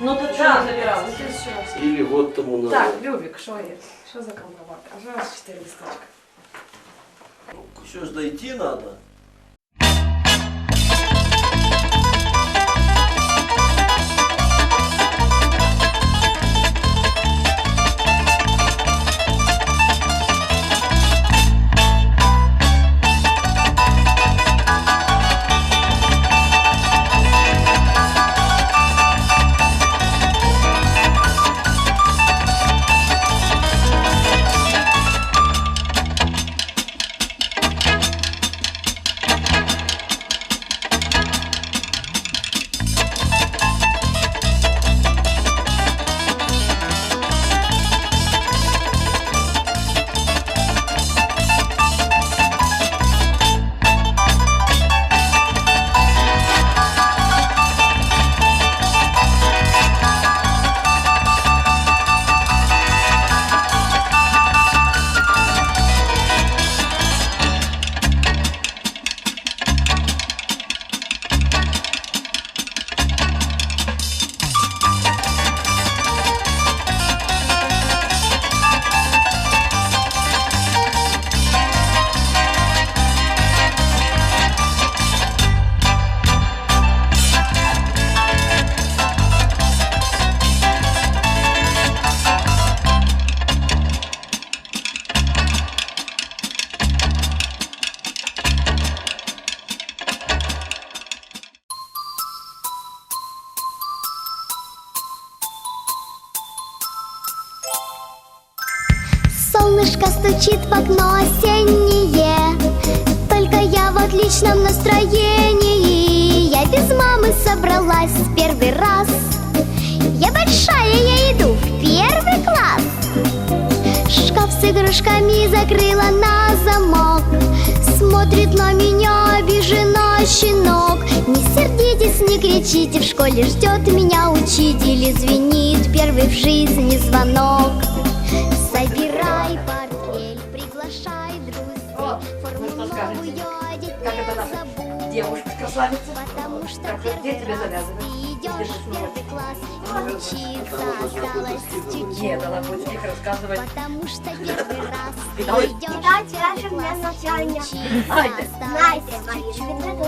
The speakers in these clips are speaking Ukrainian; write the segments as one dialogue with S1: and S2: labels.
S1: Ну тут що
S2: Да, забирала.
S3: Или год тому назад.
S2: Так, Любик, що є? Що за компромат? Аж 4 листочка.
S3: Еще ж дойти надо.
S4: Окно осеннее Только я в отличном настроении. Я без мамы собралась в первый раз. Я большая, я иду в первый класс. Шкаф с игрушками закрыла на замок. Смотрит на меня обиженно щенок. Не сердитесь, не кричите, в школе ждет меня учитель. Извинит первый в жизни звонок красавица.
S1: Девушка красавица.
S4: Потому что
S1: так, где тебя
S4: завязывают? Идешь в первый класс, учиться осталось чуть-чуть.
S1: Нет, она будет их рассказывать.
S4: Потому что первый раз ты идешь в первый класс, учиться осталось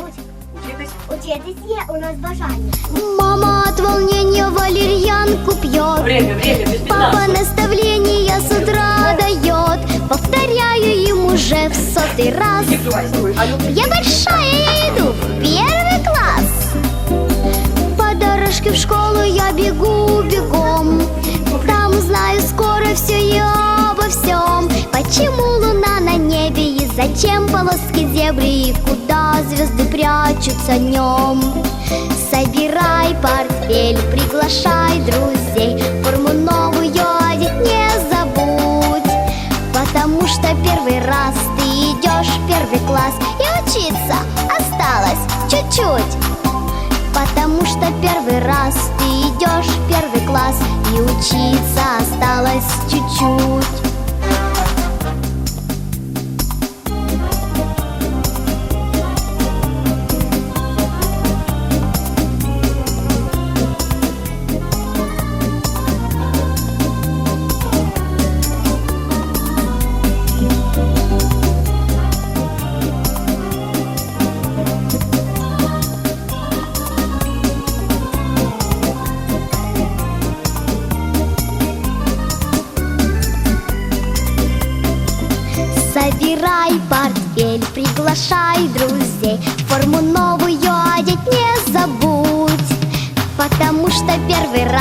S4: чуть-чуть
S5: відведуть.
S1: Учитись.
S5: Учитись є у нас бажання.
S4: Мама от волнения валерьянку пьет
S1: Время, время, без
S4: Папа
S1: 15.
S4: наставления с утра дает Повторяю им уже в сотый раз Я большая, я иду в первый класс По дорожке в школу я бегу бегом Там узнаю скоро все и обо всем и зачем полоски зебры И куда звезды прячутся днем Собирай портфель, приглашай друзей Форму новую одеть не забудь. Потому что первый раз ты идешь в первый класс И учиться осталось чуть-чуть. Потому что первый раз ты идешь в первый класс И учиться осталось чуть-чуть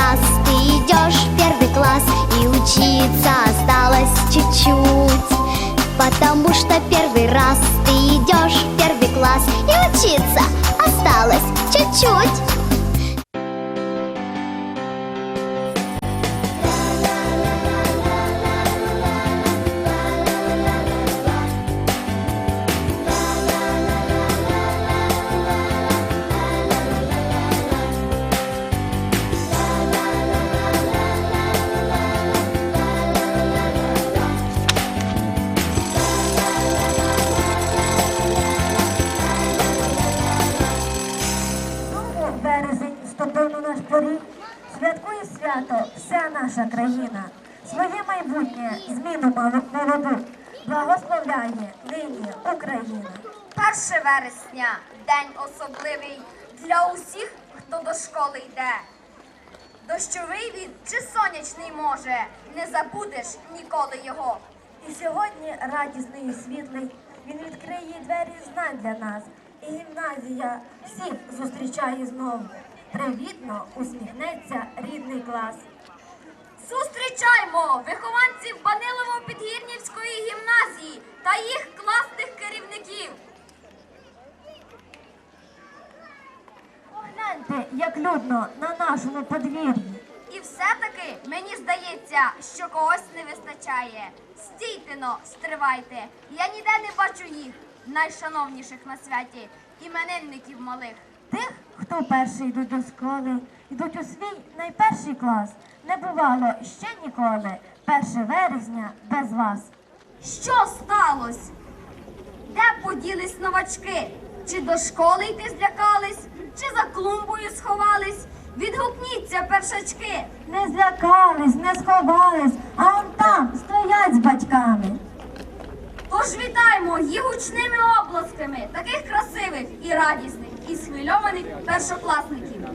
S4: раз ты идешь в первый класс И учиться осталось чуть-чуть. Потому что первый раз ты идешь в первый класс И учиться осталось чуть-чуть
S6: Україна.
S7: 1 вересня день особливий для усіх, хто до школи йде. Дощовий він чи сонячний може, не забудеш ніколи його.
S6: І сьогодні радісний і світлий, він відкриє двері знань для нас. І гімназія всіх зустрічає знову. Привітно усміхнеться рідний клас.
S7: Зустрічаймо вихованців Банилово-Підгірнівської гімназії та їх класних керівників.
S6: Погляньте, як людно на нашому подвір'ї.
S7: І все-таки мені здається, що когось не вистачає. Стійте но, стривайте. Я ніде не бачу їх, найшановніших на святі, іменинників малих.
S6: Тих, хто перший йдуть до школи, йдуть у свій найперший клас. Не бувало ще ніколи. 1 вересня без вас.
S7: Що сталося? Де поділись новачки? Чи до школи йти злякались, чи за клумбою сховались? Відгукніться, першачки.
S6: Не злякались, не сховались, а он там стоять з батьками.
S7: Тож вітаємо їх гучними обласками, таких красивих і радісних, і схвильованих першокласників.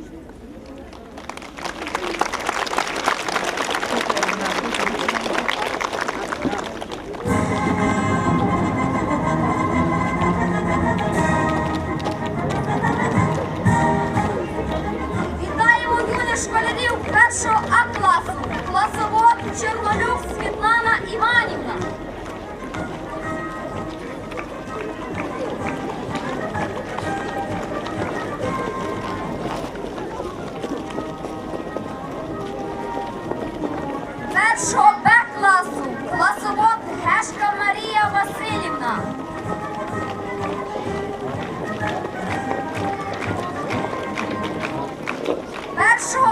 S7: Першого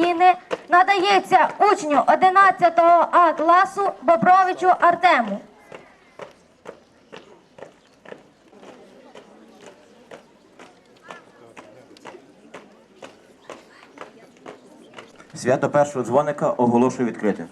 S6: України надається учню 11 А класу Бобровичу Артему.
S8: Свято першого дзвоника оголошую відкритим.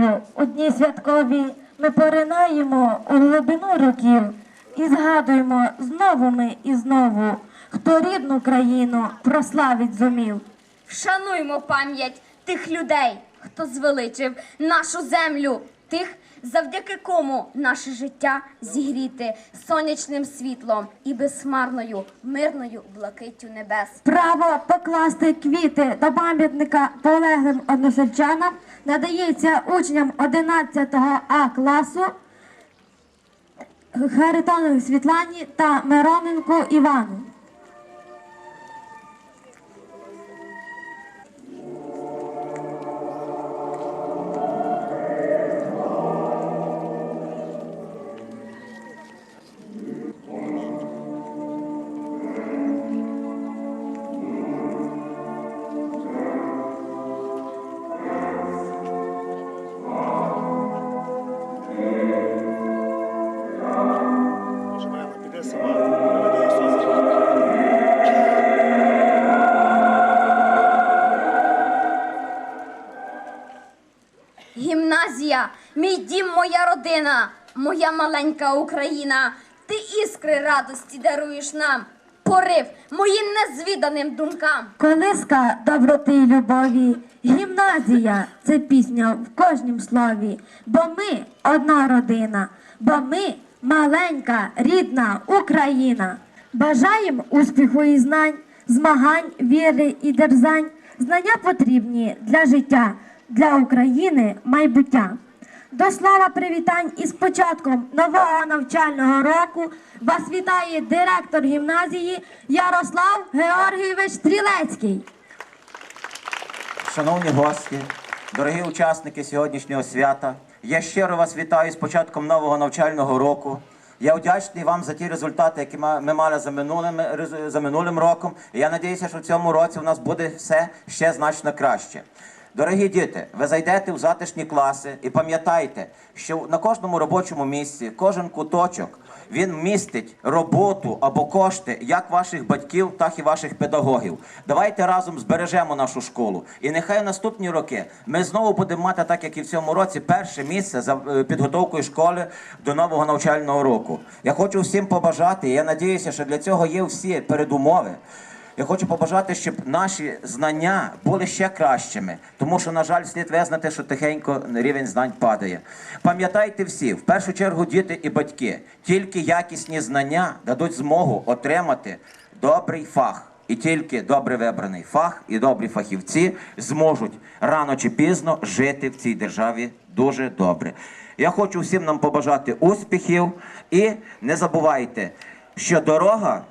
S6: Традицією у дні святкові ми поринаємо у глибину років і згадуємо знову ми і знову, хто рідну країну прославить зумів.
S7: Вшануймо пам'ять тих людей, хто звеличив нашу землю, тих, завдяки кому наше життя зігріти сонячним світлом і безхмарною мирною блакиттю небес.
S6: Право покласти квіти до пам'ятника полеглим односельчанам надається учням 11 А класу Харитоновій Світлані та Мироненку Івану.
S7: Гімназія, мій дім, моя родина, моя маленька Україна. Ти іскри радості даруєш нам, порив моїм незвіданим думкам.
S6: Колиска доброти й любові, гімназія це пісня в кожнім слові. Бо ми одна родина, бо ми маленька рідна Україна. Бажаєм успіху і знань, змагань, віри і дерзань. Знання потрібні для життя, для України майбуття. До слова привітань із початком нового навчального року вас вітає директор гімназії Ярослав Георгійович Стрілецький.
S8: Шановні гості, дорогі учасники сьогоднішнього свята, я щиро вас вітаю з початком нового навчального року. Я вдячний вам за ті результати, які ми мали за минулим, за минулим роком. І я надіюся, що в цьому році у нас буде все ще значно краще. Дорогі діти, ви зайдете в затишні класи і пам'ятайте, що на кожному робочому місці, кожен куточок, він містить роботу або кошти як ваших батьків, так і ваших педагогів. Давайте разом збережемо нашу школу. І нехай в наступні роки ми знову будемо мати, так як і в цьому році, перше місце за е, підготовкою школи до нового навчального року. Я хочу всім побажати, і я надіюся, що для цього є всі передумови. Я хочу побажати, щоб наші знання були ще кращими, тому що, на жаль, слід визнати, що тихенько рівень знань падає. Пам'ятайте всі, в першу чергу, діти і батьки, тільки якісні знання дадуть змогу отримати добрий фах. І тільки добре вибраний фах і добрі фахівці зможуть рано чи пізно жити в цій державі дуже добре. Я хочу всім нам побажати успіхів і не забувайте, що дорога